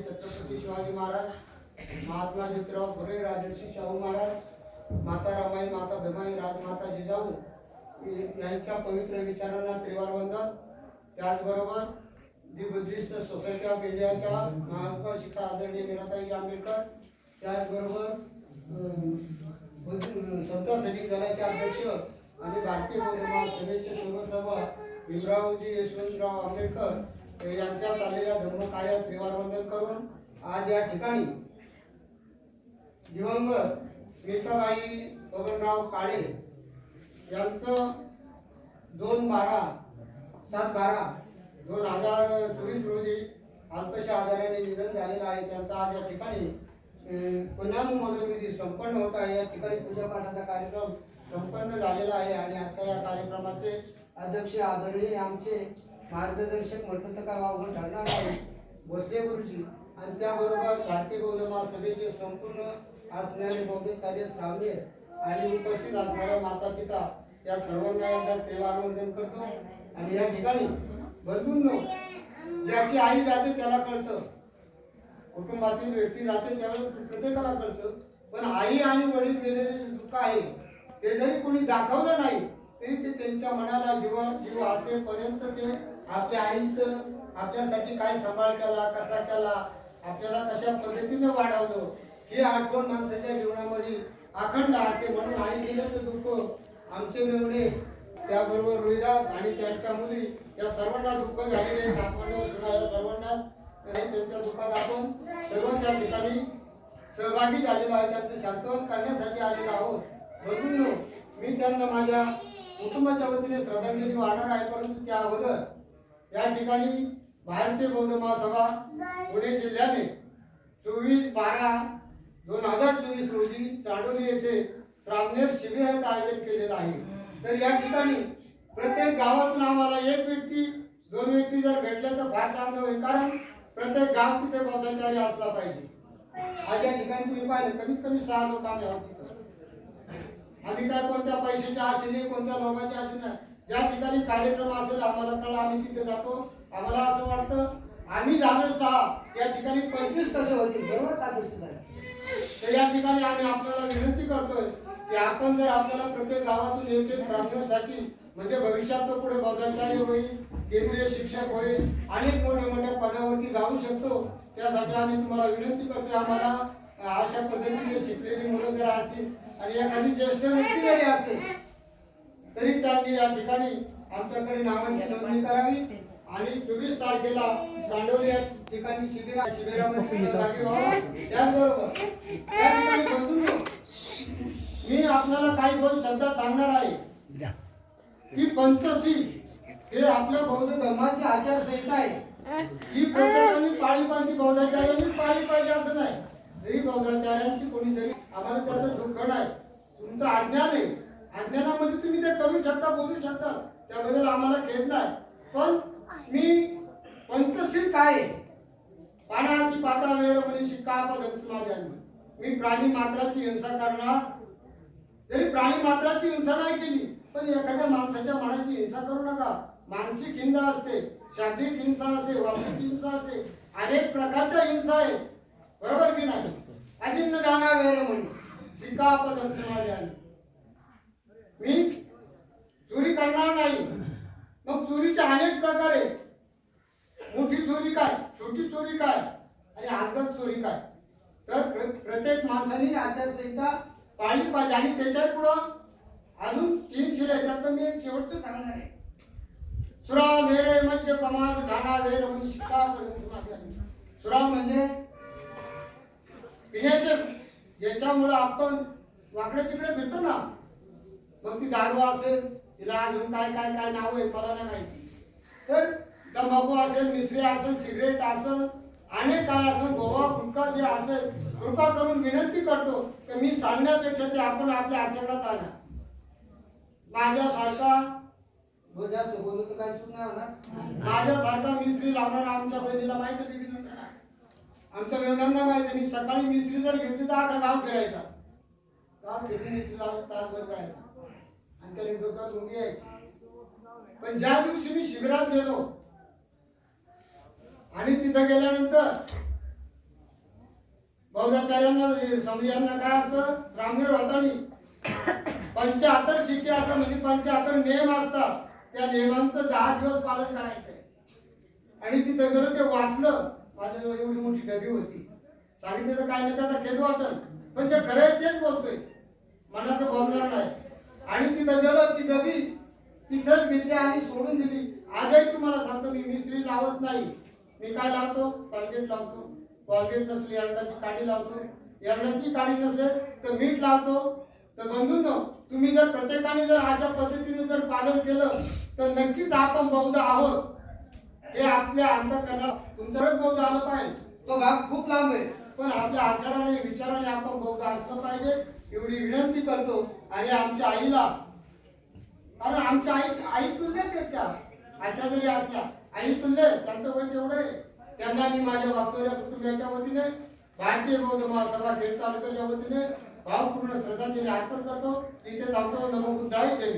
छत्रपती शिवाजी महाराज महात्मा ज्योतिराव फुले राजर्षी शाहू महाराज माता रामाई माता भीमाई राजमाता जिजाऊ यांच्या पवित्र विचारांना त्रिवार वंदन त्याचबरोबर दी बुद्धिस्ट सोसायटी ऑफ इंडियाच्या शिखा आदरणीय मीराताई आंबेडकर त्याचबरोबर बुद्ध- संत सैनिक दलाचे अध्यक्ष आणि भारतीय पौर्णिमा महासभेचे सर्वसभा भीमरावजी यशवंतराव आंबेडकर यांच्या चाललेल्या धर्मकार्यात त्रिवार करून आज या ठिकाणी दिवंगत स्मिताबाई बबनराव काळे यांचं दोन बारा सात बारा दोन हजार चोवीस रोजी अल्पशा आजाराने निधन झालेलं आहे. त्यांचं आज या ठिकाणी अं, पुण्यानुमोदन संपन्न होत आहे. या ठिकाणी पूजापाठाचा कार्यक्रम संपन्न झालेला आहे आणि आजच्या या कार्यक्रमाचे अध्यक्ष आदरणीय आमचे मार्गदर्शक म्हटलं तर काय ठरणार नाही भोसले गुरुजी आणि त्याबरोबर भारतीय बौद्ध महासभेचे संपूर्ण असणारे बौद्ध कार्य श्रावणी आणि उपस्थित असणाऱ्या माता पिता या सर्वांना एकदा तेव्हा अनुमोदन करतो. आणि या ठिकाणी बंधूंनो ज्याची आई जाते त्याला कळतं. कुटुंबातील व्यक्ती जाते त्यावेळेस प्रत्येकाला कळतं. पण आई आणि वडील गेलेले जे दुःख आहे ते जरी कोणी दाखवलं नाही तरी ते त्यांच्या मनाला जीवा जीव असेपर्यंत ते आपल्या आईचं आपल्यासाठी काय सांभाळ केला कसा केला आपल्याला कशा पद्धतीने वाढवलं ही आठवण माणसाच्या जीवनामध्ये अखंड असते. म्हणून आई गेल्याचं दुःख आमचे मिळवणे त्याबरोबर रोहिदास आणि त्यांच्या मुली या सर्वांना दुःख झालेले आहेत नातवंड सुना या सर्वांना आपण सर्व त्या ठिकाणी सहभागी झालेलो आहे त्यांचं शांतवन करण्यासाठी आलेलो आहोत. म्हणून मी त्यांना माझ्या कुटुंबाच्या वतीने श्रद्धांजली वाहणार आहे परंतु त्या अगोदर या ठिकाणी भारतीय बौद्ध महासभा पुणे जिल्ह्याने चोवीस बारा दोन हजार चोवीस रोजी चांडोली येथे श्रावणेर शिबिराचं आयोजन केलेलं आहे. तर या ठिकाणी प्रत्येक गावातून आम्हाला एक व्यक्ती दोन व्यक्ती जर भेटले तर फार चांगलं होईल. कारण प्रत्येक गाव तिथे बौद्धाचार्य असला पाहिजे. आज या ठिकाणी तुम्ही पाहिलं कमीत कमी सहा लोक आम्ही आहोत तिथं. आम्ही काय कोणत्या पैशाच्या आशेने कोणत्या लोकांच्या आशेने ज्या ठिकाणी कार्यक्रम असेल आम्हाला कळलं आम्ही तिथे जातो. आम्हाला असं वाटतं आम्ही झालं सहा या ठिकाणी पंचवीस कसे होतील? बरोबर का तसे झाले तर या ठिकाणी आम्ही आपल्याला विनंती करतोय की आपण जर आपल्याला प्रत्येक गावातून एक एक श्रावणासाठी म्हणजे भविष्यात तो पुढे बौद्धाचार्य होईल केंद्रीय शिक्षक होईल अनेक मोठ्या मोठ्या पदावरती जाऊ शकतो. त्यासाठी आम्ही तुम्हाला विनंती करतोय आम्हाला अशा पद्धतीने शिकलेली मुलं जर असतील आणि एखादी ज्येष्ठ व्यक्ती जरी असेल तरी त्यांनी या ठिकाणी आमच्याकडे नावांची नोंदणी करावी. आणि चोवीस तारखेला चांडवली या ठिकाणी शिबिर शिबिरामध्ये सहभागी व्हावं. त्याचबरोबर मी आपल्याला काही दोन शब्द सांगणार आहे. की पंचशील हे आपल्या बौद्ध धर्माची आचारसंहिता आहे. ही प्रत्येकाने पाळी पाहिजे बौद्धाचार्यांनी पाळी पाहिजे असं नाही. जरी बौद्धाचार्यांची कोणीतरी आम्हाला त्याचं दुःख आहे. तुमचं अज्ञान आहे. अज्ञानामध्ये तुम्ही ते करू शकता बोलू शकता. त्याबद्दल आम्हाला खेद नाही. पण मी पंचशील काय आहे? पाण्याची पाता वेळ म्हणे पदक समाजाने मी प्राणी मात्राची हिंसा करणार. जरी प्राणी मात्राची हिंसा नाही केली पण एखाद्या माणसाच्या मनाची हिंसा करू नका. मानसिक हिंसा असते शाब्दिक हिंसा असते वार्षिक हिंसा असते. अनेक प्रकारच्या हिंसा आहेत. बरोबर की नाही? अजिन्न जाणा वेळ म्हणून शिक्का समाजाने. मी चोरी करणार नाही. मग चोरीचे अनेक प्रकार आहेत. मोठी चोरी काय? छोटी चोरी काय? आणि अंगत चोरी काय? तर प्र- प्रत्येक माणसाने आचारसंहिता पाळली पाहिजे. आणि त्याच्यात पुढं अजून तीन शिले आहेत. मी एक शेवटचं सांगणार आहे. सुरा मेरे म्हणजे प्रमाद ढाणा वेर म्हणजे शिका पर्यंत सुरा म्हणजे पिण्याचे ज्याच्यामुळं आपण वाकडे तिकडे फिरतो ना मग ती दारू असेल तिला अजून काय काय काय नाव आहे मला नाही माहिती. तर तंबाखू असेल मिसरी असेल सिगरेट असेल अनेक काय असेल गोवा गुटखा जे असेल कृपा करून विनंती करतो की मी सांगण्यापेक्षा ते आपण आपल्या आचरणात आणा. माझ्यासारखा हो जास्त बोलू तर काय चूक नाही होणार माझ्यासारखा मिस्त्री लावणारा आमच्या बहिणीला माहिती आहे नंतर आमच्या मेवण्यांना माहिती मी सकाळी मिस्त्री जर घेतली तर आता गाव फिरायचा? गाव फिरून मिस्त्री लावला तासभर जायचा. आणि त्याला डोक्यात मुंगी यायची पण ज्या दिवशी मी शिबिरात गेलो आणि तिथं गेल्यानंतर बौद्धाचार्यांना समजांना काय असतं? श्रामनेर वातावणी पंच्याहत्तर शिक्के असतात म्हणजे पंच्याहत्तर नियम असतात. त्या नियमांचं दहा दिवस पालन करायचंय. आणि तिथं गेलो ते वाचलं. माझ्याजवळ एवढी मोठी डबी होती. सांगितलं तर काय नाही त्याचा खेद वाटल. पण जे खरं आहे तेच बोलतोय. मनाचं बोलणार नाही. आणि तिथं गेलो ती डबी तिथंच घेतली आणि सोडून दिली. आजही तुम्हाला सांगतो मी मिस्त्री लावत नाही. मी काय लावतो? कॉलगेट लावतो. कॉलगेट नसली एरडाची काडी लावतो. एरडाची काडी नसेल तर मीठ लावतो. तर बंधूंनो तुम्ही जर प्रत्येकाने जर अशा पद्धतीने जर पालन केलं तर नक्कीच आपण बौद्ध आहोत. हे आपल्या अंतकरणाला तुमच्याकडे बौद्ध आलं पाहिजे. तो भाग खूप लांब आहे पण आपल्या आचाराने विचाराने आपण बौद्ध असलं पाहिजे. एवढी विनंती करतो. आणि आमच्या आईला कारण आमच्या आई आई तुल्यच आहेत त्या. आता जरी असल्या आई तुल्य त्यांचं वय तेवढं आहे. त्यांना मी माझ्या वास्तव्या कुटुंबियाच्या वतीने भारतीय बौद्ध महासभा खेड तालुक्याच्या वतीने भावपूर्ण श्रद्धांजली अर्पण करतो. इथे थांबतो नमो बुद्धाय जय